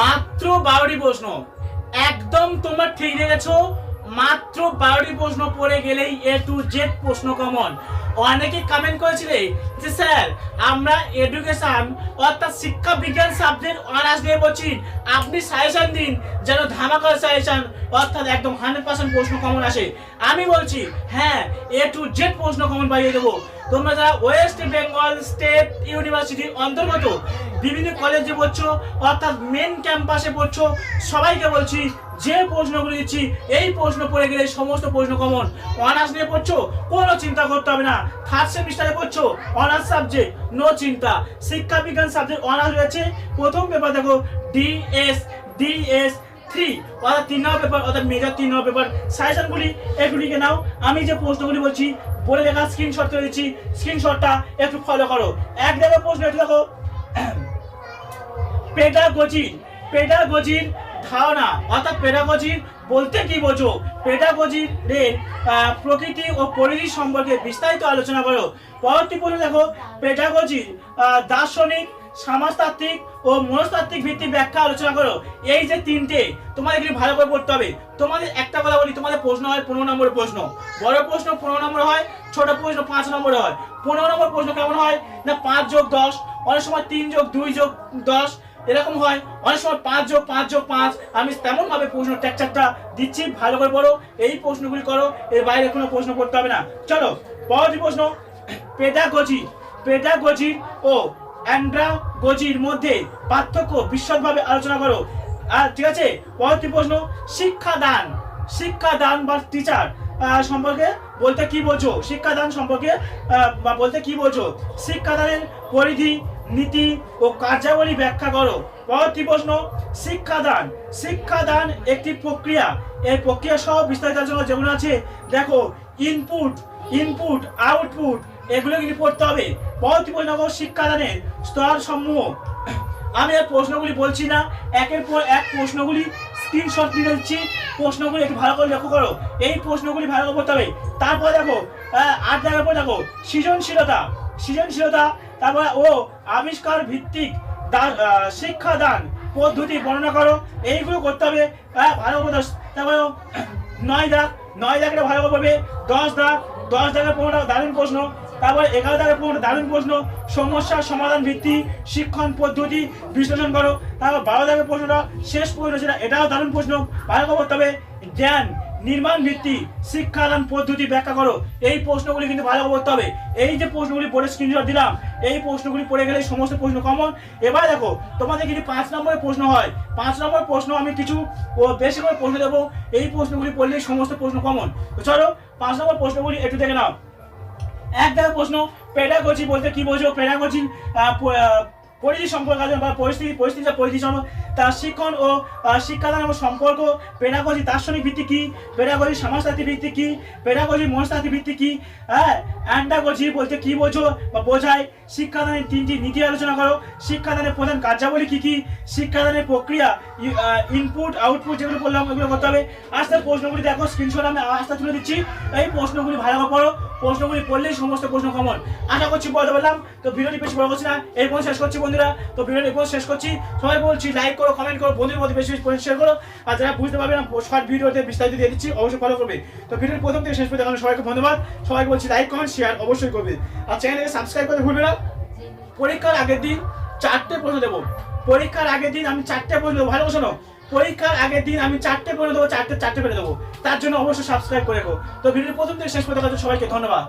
মাত্র বারোটি প্রশ্ন। একদম তোমরা ঠিক রেখেছো মাত্র বারোটি প্রশ্ন পড়ে গেলেই এ টু জেড প্রশ্ন কমন অনেকে কমেন্ট করেছিলে যে, স্যার, আমরা এডুকেশন অর্থাৎ শিক্ষা বিজ্ঞান সাবজেক্ট অনার্স নিয়ে বলছি আপনি সাজেশন দিন যেন ধামাকা সাজেশন অর্থাৎ একদম হান্ড্রেড পার্সেন্ট প্রশ্ন কমন আসে। আমি বলছি হ্যাঁ এ টু জেড প্রশ্ন কমন পাইয়ে দেবো। তোমরা যারা ওয়েস্ট বেঙ্গল স্টেট ইউনিভার্সিটির অন্তর্গত, বিভিন্ন কলেজে পড়ছো, অর্থাৎ মেন ক্যাম্পাসে পড়ছো, সবাইকে বলছি, যে প্রশ্নগুলো দিচ্ছি, এই প্রশ্ন পড়ে গেলে সমস্ত প্রশ্ন কমন অনার্স নিয়ে পড়ছো, কোনো চিন্তা করতে হবে না। থার্ড সেমিস্টারে পড়ছো অনার্স সাবজেক্ট নো চিন্তা। শিক্ষা বিজ্ঞান সাবজেক্ট অনার্স রয়েছে। প্রথম পেপার দেখো ডিএস ডিএস থ্রি অর্থাৎ তিন নম্বর পেপার অর্থাৎ মেজর তিন নম্বর পেপার সাজেশনগুলি এগুলিকে নাও। আমি যে প্রশ্নগুলি বলছি, বলে দেখা স্ক্রিনশট করে দিচ্ছি। স্ক্রিনশটটা একটু ফলো করো। এক জায়গায় প্রশ্ন একটু দেখো। পেডাগোজি পেডাগোজির ধারণা, অর্থাৎ পেডাগোজির বলতে কি বোঝো? পেডাগোজির প্রকৃতি ও পরিধি সম্পর্কে বিস্তারিত আলোচনা করো। পরবর্তী প্রশ্ন দেখো। পেডাগোজির দার্শনিক সমাজতাত্ত্বিক ও মনস্তাত্ত্বিক ভিত্তিক ব্যাখ্যা আলোচনা করো। এই যে তিনটে, তোমাদের এগুলি ভালো করে পড়তে হবে। তোমাদের একটা কথা বলি, তোমাদের প্রশ্ন হয় পনেরো নম্বরের প্রশ্ন। বড় প্রশ্ন পনেরো নম্বর হয়, ছোট প্রশ্ন পাঁচ নম্বরে হয়। পনেরো নম্বর প্রশ্ন কেমন হয়? না, পাঁচ যোগ দশ, অনেক সময় তিন যোগ দুই যোগ দশ, এরকম হয়। অনেক সময় পাঁচ যোগ পাঁচ যোগ পাঁচ। আমি তেমন ভাবে প্রশ্ন ট্যাকচারটা দিচ্ছি, ভালো করে পড়ো। এই প্রশ্নগুলি করো, এর বাইরে কোনো প্রশ্ন করতে হবে না। চলো, পরবর্তী প্রশ্ন পেডাগজি পেডাগজি ও অ্যান্ড্রাগজির মধ্যে পার্থক্য বিশদভাবে আলোচনা করো। আর ঠিক আছে, পরবর্তী প্রশ্ন, শিক্ষাদান। শিক্ষাদান বা টিচার সম্পর্কে বলতে কি বোঝো? শিক্ষাদান সম্পর্কে বা বলতে কি বোঝো? শিক্ষাদানের পরিধি, নীতি ও কার্যাবলী ব্যাখ্যা করো। পরবর্তী প্রশ্ন, শিক্ষাদান। শিক্ষাদান একটি প্রক্রিয়া। এই প্রক্রিয়া সহ বিস্তারিত আলোচনা যেমন আছে, দেখো ইনপুট ইনপুট আউটপুট এগুলো কিন্তু পড়তে হবে। পরবর্তী প্রশ্ন দেখো শিক্ষাদানের স্তর সমূহ। আমি আর প্রশ্নগুলি বলছি না। একের পর এক প্রশ্নগুলি স্ক্রিনশট নিয়ে দিচ্ছি। প্রশ্নগুলি একটু ভালো করে লক্ষ্য করো। এই প্রশ্নগুলি ভালো করে পড়তে হবে। তারপর দেখো আট জায়গার পর দেখো সৃজনশীলতা। সৃজনশীলতা তারপরে ও আবিষ্কার ভিত্তিক দা- আহ, শিক্ষাদান পদ্ধতি বর্ণনা করো। এইগুলো করতে হবে ভালো করে তারপরে নয় দাগ নয় দাগটা ভালো করে পড়বে। দশ দাগ দশ দাগের পনেরোটা দারুণ প্রশ্ন। তারপর এগারো দাগের পনেরো দারুণ প্রশ্ন সমস্যার সমাধান ভিত্তি, শিক্ষণ পদ্ধতি বিশ্লেষণ করো। তারপর বারো দাগের প্রশ্নটা শেষ প্রশ্ন সেটা এটাও দারুণ প্রশ্ন। ভালো করে পড়তে হবে জ্ঞান, নির্মাণ ভিত্তি শিক্ষাদান পদ্ধতি ব্যাখ্যা করো। এই প্রশ্নগুলি কিন্তু ভালো করতে হবে। এই যে প্রশ্নগুলি পড়ে স্ক্রিনশট দিলাম, এই প্রশ্নগুলি পড়ে গেলে সমস্ত প্রশ্ন কমন এবার দেখো, তোমাদের কিন্তু পাঁচ নম্বরের প্রশ্ন হয়, পাঁচ নম্বর প্রশ্ন আমি কিছু বেশি করে প্রশ্ন দেবো। এই প্রশ্নগুলি পড়লেই সমস্ত প্রশ্ন কমন চলো, পাঁচ নম্বর প্রশ্নগুলি একটু দেখে নাও। এক দেখো প্রশ্ন পেডাগজি বলতে কি বোঝো? পেডাগজি পরিধি সম্পর্ক আছে বা পরিস্থিতি পরিস্থিতি পরিধি সম্পর্ক, তার শিক্ষণ ও শিক্ষাদান এবং সম্পর্ক, পেডাগজি, দার্শনিক ভিত্তি কি? পেডাগজি, সমাজতাত্ত্বিক ভিত্তি কি? পেডাগজি, মনস্তাত্ত্বিক ভিত্তি কি? হ্যাঁ অ্যান্ডাগজি বলতে কি বোঝো বা বোঝায়? শিক্ষাদানের তিনটি নীতি আলোচনা করো। শিক্ষাদানের প্রধান কার্যাবলী কী কী? শিক্ষাদানের প্রক্রিয়া ইনপুট আউটপুট যেগুলো বললাম, ওগুলো করতে হবে। আস্তে প্রশ্নগুলি দেখো স্ক্রিনশট আমি আস্তে তুলে দিচ্ছি। এই প্রশ্নগুলি ভালো পড়ো। প্রশ্নগুলি পড়লেই সমস্ত প্রশ্ন কমন আশা করছি বলতে পারলাম। তো ভিডিওটি বেশি বড় করছি না। এই পর্যন্ত শেষ করছি বন্ধুরা, তো ভিডিওটি পর্যন্ত শেষ করছি। সবাই বলছি লাইক করো কমেন্ট করো, বন্ধুদের মধ্যে বেশি বেশি শেয়ার করো। আর যারা বুঝতে পারবে না শর্ট ভিডিওতে বিস্তারিত দিয়ে দিচ্ছি, অবশ্যই ফলো করবে। তো ভিডিওর প্রথম থেকে শেষ পর্যন্ত সবাইকে ধন্যবাদ। সবাইকে বলছি লাইক কমেন্ট শেয়ার অবশ্যই করবে। আর চ্যানেলকে সাবস্ক্রাইব করতে ভুলবে না। পরীক্ষার আগের দিন চারটে প্রশ্ন দেবো। পরীক্ষার আগের দিন আমি চারটে প্রশ্ন দেবো। ভালো শোনো, পরীক্ষার আগের দিন আমি চারটে প্রশ্ন দেবো, চারটে চারটে করে দেবো। তার জন্য অবশ্যই সাবস্ক্রাইব করে দেবো তো ভিডিওর প্রথম থেকে শেষ পর্যন্ত সবাইকে ধন্যবাদ।